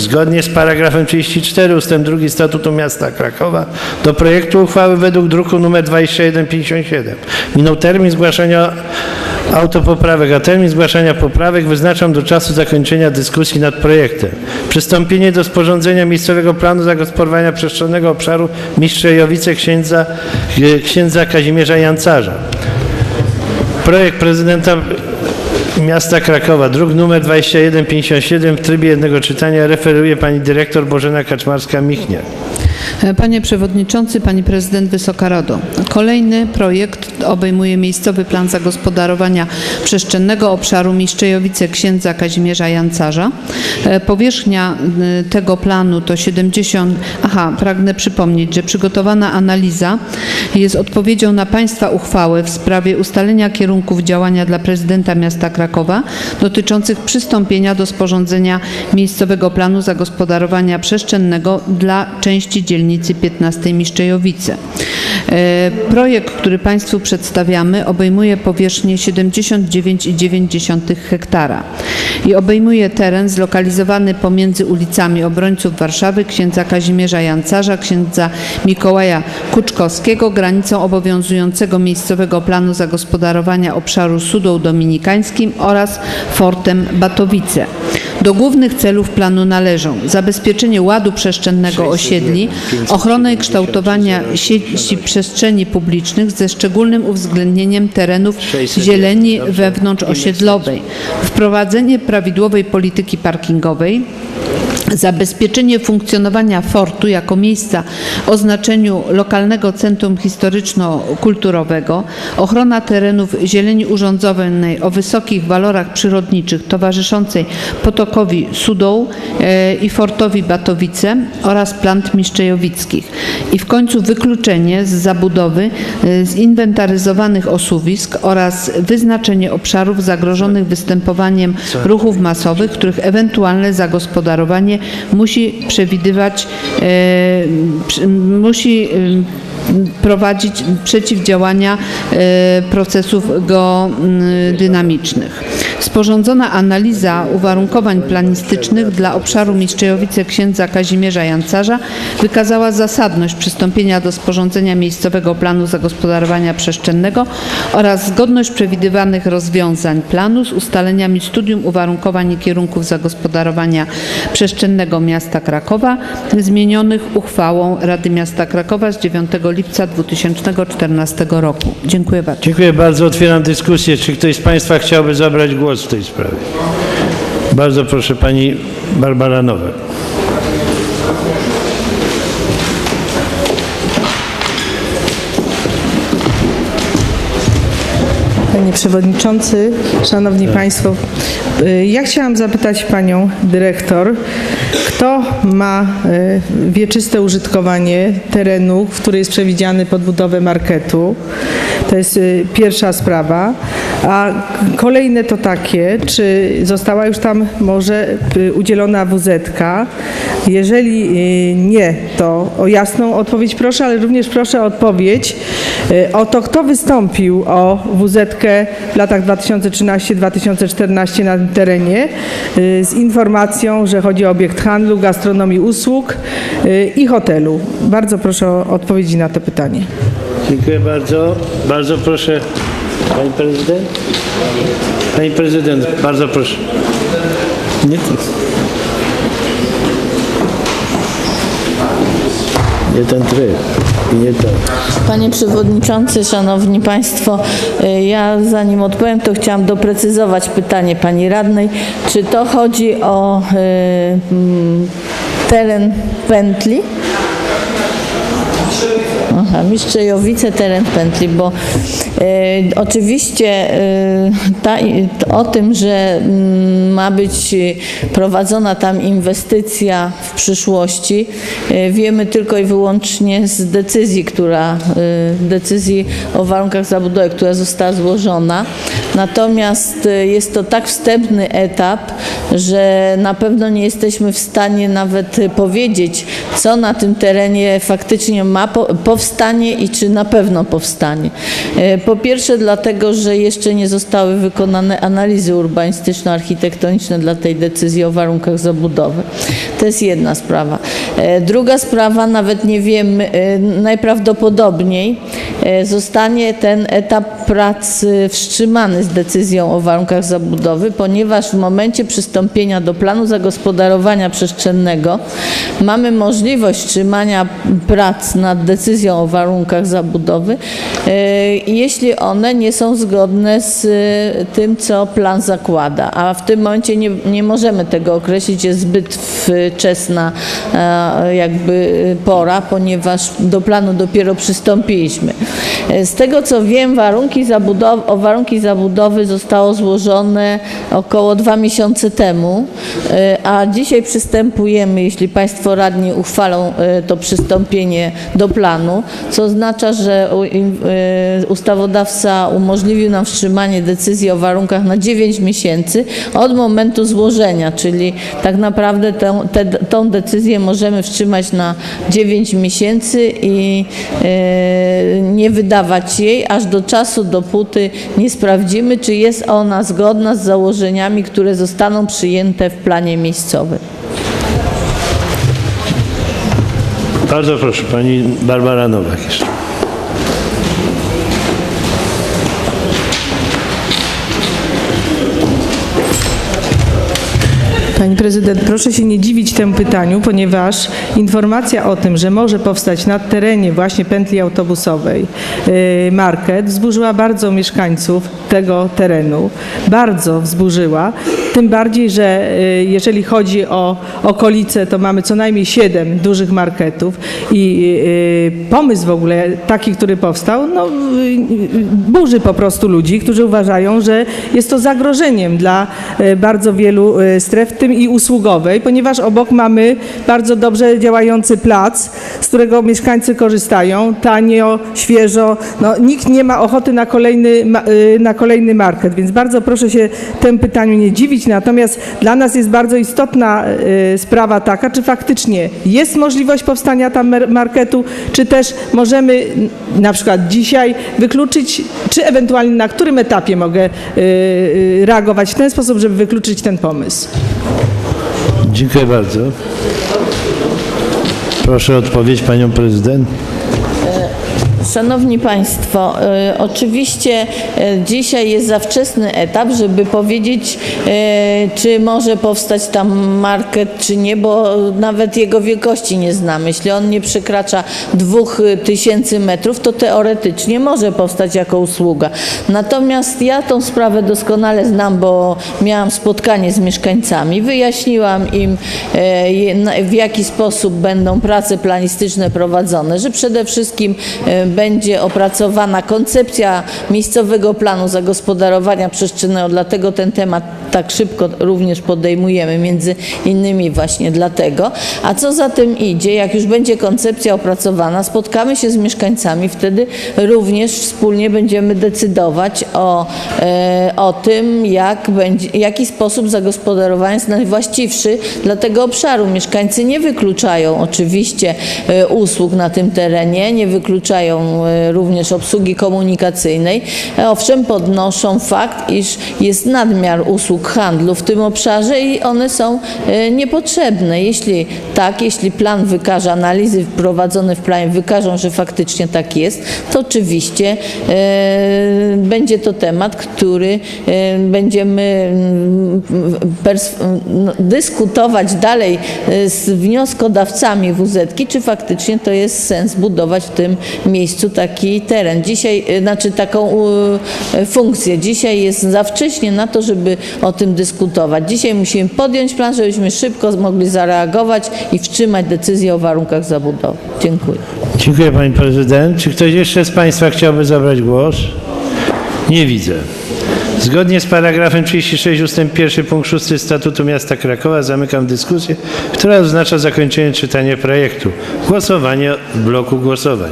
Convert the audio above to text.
Zgodnie z paragrafem 34 ust. 2 Statutu Miasta Krakowa do projektu uchwały według druku nr 2157 minął termin zgłaszania autopoprawek, a termin zgłaszania poprawek wyznaczam do czasu zakończenia dyskusji nad projektem. Przystąpienie do sporządzenia miejscowego planu zagospodarowania przestrzennego obszaru Mistrzejowice księdza, księdza Kazimierza Jancarza. Projekt prezydenta miasta Krakowa, druk numer 2157 w trybie jednego czytania referuje pani dyrektor Bożena Kaczmarska-Michniak. Panie Przewodniczący, Pani Prezydent, Wysoka Rado. Kolejny projekt obejmuje miejscowy plan zagospodarowania przestrzennego obszaru Miszczejowice księdza Kazimierza Jancarza. E, Powierzchnia y, tego planu to 70... Aha, pragnę przypomnieć, że przygotowana analiza jest odpowiedzią na Państwa uchwałę w sprawie ustalenia kierunków działania dla prezydenta miasta Krakowa dotyczących przystąpienia do sporządzenia miejscowego planu zagospodarowania przestrzennego dla części dzielnicy 15 Miszczejowice. E, Projekt, który Państwu przedstawiamy, obejmuje powierzchnię 79,9 hektara i obejmuje teren zlokalizowany pomiędzy ulicami obrońców Warszawy, księdza Kazimierza Jancarza, księdza Mikołaja Kuczkowskiego, granicą obowiązującego miejscowego planu zagospodarowania obszaru Sudą Dominikańskim oraz Fortem Batowice. Do głównych celów planu należą zabezpieczenie ładu przestrzennego osiedli, ochronę i kształtowania sieci przestrzeni publicznych ze szczególnym uwzględnieniem terenów zieleni wewnątrzosiedlowej, wprowadzenie prawidłowej polityki parkingowej, Zabezpieczenie funkcjonowania fortu jako miejsca o znaczeniu lokalnego centrum historyczno-kulturowego, ochrona terenów zieleni urządzonej o wysokich walorach przyrodniczych towarzyszącej potokowi Sudą e, i fortowi Batowice oraz plant miszczejowickich. I w końcu wykluczenie z zabudowy e, zinwentaryzowanych osuwisk oraz wyznaczenie obszarów zagrożonych występowaniem ruchów masowych, których ewentualne zagospodarowanie musi przewidywać, e, musi prowadzić przeciwdziałania e, procesów geodynamicznych. Sporządzona analiza uwarunkowań planistycznych dla obszaru Miszczejowice księdza Kazimierza Jancarza wykazała zasadność przystąpienia do sporządzenia miejscowego planu zagospodarowania przestrzennego oraz zgodność przewidywanych rozwiązań planu z ustaleniami studium uwarunkowań i kierunków zagospodarowania przestrzennego miasta Krakowa zmienionych uchwałą Rady Miasta Krakowa z 9 lipca 2014 roku. Dziękuję bardzo. Dziękuję bardzo. Otwieram dyskusję. Czy ktoś z Państwa chciałby zabrać głos w tej sprawie? Bardzo proszę pani Barbara Nowak. Panie Przewodniczący, Szanowni Państwo, y, ja chciałam zapytać Panią Dyrektor, kto ma y, wieczyste użytkowanie terenu, który jest przewidziany pod budowę marketu? To jest y, pierwsza sprawa. A kolejne to takie, czy została już tam może y, udzielona WZ-ka? Jeżeli y, nie, to o jasną odpowiedź proszę, ale również proszę o odpowiedź o to, kto wystąpił o WZ-kę w latach 2013-2014 na tym terenie z informacją, że chodzi o obiekt handlu, gastronomii, usług i hotelu. Bardzo proszę o odpowiedzi na to pytanie. Dziękuję bardzo. Bardzo proszę pani prezydent. Pani prezydent, bardzo proszę. Nie to. Nie ten tryb nie to. Panie Przewodniczący, Szanowni Państwo, y, ja zanim odpowiem, to chciałam doprecyzować pytanie Pani Radnej. Czy to chodzi o y, mm, teren pętli? Mistrzejowice, teren pętli, bo e, oczywiście e, ta, i- o tym, że mm, ma być prowadzona tam inwestycja w przyszłości, e, wiemy tylko i wyłącznie z decyzji, która, decyzji o warunkach zabudowy, która została złożona. Natomiast jest to tak wstępny etap, że na pewno nie jesteśmy w stanie nawet powiedzieć, co na tym terenie faktycznie ma po, powstać powstanie i czy na pewno powstanie. E, Po pierwsze dlatego, że jeszcze nie zostały wykonane analizy urbanistyczno-architektoniczne dla tej decyzji o warunkach zabudowy. To jest jedna sprawa. E, Druga sprawa, nawet nie wiemy, e, najprawdopodobniej zostanie ten etap prac wstrzymany z decyzją o warunkach zabudowy, ponieważ w momencie przystąpienia do planu zagospodarowania przestrzennego mamy możliwość wstrzymania prac nad decyzją o warunkach zabudowy, e, jeśli one nie są zgodne z e, tym, co plan zakłada. A w tym momencie nie, nie możemy tego określić, jest zbyt wczesna e, jakby pora, ponieważ do planu dopiero przystąpiliśmy. Z tego co wiem, warunki zabudowy, o warunki zabudowy zostało złożone około dwa miesiące temu, a dzisiaj przystępujemy, jeśli Państwo radni uchwalą e, to przystąpienie do planu, co oznacza, że e, ustawodawca umożliwił nam wstrzymanie decyzji o warunkach na 9 miesięcy od momentu złożenia, czyli tak naprawdę tę, tę, tą decyzję możemy wstrzymać na 9 miesięcy i e, nie wydawać jej aż do czasu, dopóty nie sprawdzimy, czy jest ona zgodna z założeniami, które zostaną przyjęte w planie miejscowym. Bardzo proszę, pani Barbara Nowak jeszcze. Pani prezydent, proszę się nie dziwić temu pytaniu, ponieważ informacja o tym, że może powstać na terenie właśnie pętli autobusowej yy, market, wzburzyła bardzo mieszkańców tego terenu. Bardzo wzburzyła. Tym bardziej, że yy, jeżeli chodzi o okolice, to mamy co najmniej siedem dużych marketów i yy, pomysł w ogóle taki, który powstał, no, burzy po prostu ludzi, którzy uważają, że jest to zagrożeniem dla bardzo wielu stref, w tym i usługowej, ponieważ obok mamy bardzo dobrze działający plac, z którego mieszkańcy korzystają, tanio, świeżo. No, nikt nie ma ochoty na kolejny, e, na kolejny market, więc bardzo proszę się temu pytaniu nie dziwić. Natomiast dla nas jest bardzo istotna e, sprawa taka, czy faktycznie jest możliwość powstania tam marketu, czy też możemy na przykład dzisiaj wykluczyć, czy ewentualnie na którym etapie mogę y, y, reagować w ten sposób, żeby wykluczyć ten pomysł. Dziękuję bardzo. Proszę o odpowiedź panią prezydent. Szanowni Państwo, e, oczywiście e, dzisiaj jest za wczesny etap, żeby powiedzieć, e, czy może powstać tam market, czy nie, bo nawet jego wielkości nie znamy. Jeśli on nie przekracza 2000 metrów, to teoretycznie może powstać jako usługa. Natomiast ja tą sprawę doskonale znam, bo miałam spotkanie z mieszkańcami, wyjaśniłam im, w jaki sposób będą prace planistyczne prowadzone, że przede wszystkim będzie opracowana koncepcja miejscowego planu zagospodarowania przestrzennego, dlatego ten temat tak szybko również podejmujemy, między innymi właśnie dlatego. A co za tym idzie, jak już będzie koncepcja opracowana, spotkamy się z mieszkańcami, wtedy również wspólnie będziemy decydować o, e, o tym, jak będzie, jaki sposób zagospodarowania jest najwłaściwszy dla tego obszaru. Mieszkańcy nie wykluczają oczywiście e, usług na tym terenie, nie wykluczają e, również obsługi komunikacyjnej. E, Owszem, podnoszą fakt, iż jest nadmiar usług handlu w tym obszarze i one są e, niepotrzebne. Jeśli tak, jeśli plan wykaże, analizy prowadzone w planie wykażą, że faktycznie tak jest, to oczywiście będzie to temat, który będziemy mm, no, dyskutować dalej z wnioskodawcami WZ-ki, czy faktycznie to jest sens budować w tym miejscu taki teren. Dzisiaj, e, znaczy taką e, funkcję. Dzisiaj jest za wcześnie na to, żeby o tym dyskutować. Dzisiaj musimy podjąć plan, żebyśmy szybko mogli zareagować i wstrzymać decyzję o warunkach zabudowy. Dziękuję. Dziękuję pani prezydent. Czy ktoś jeszcze z państwa chciałby zabrać głos? Nie widzę. Zgodnie z paragrafem 36 ust. 1 punkt 6 Statutu Miasta Krakowa zamykam dyskusję, która oznacza zakończenie czytania projektu. Głosowanie w bloku głosowań.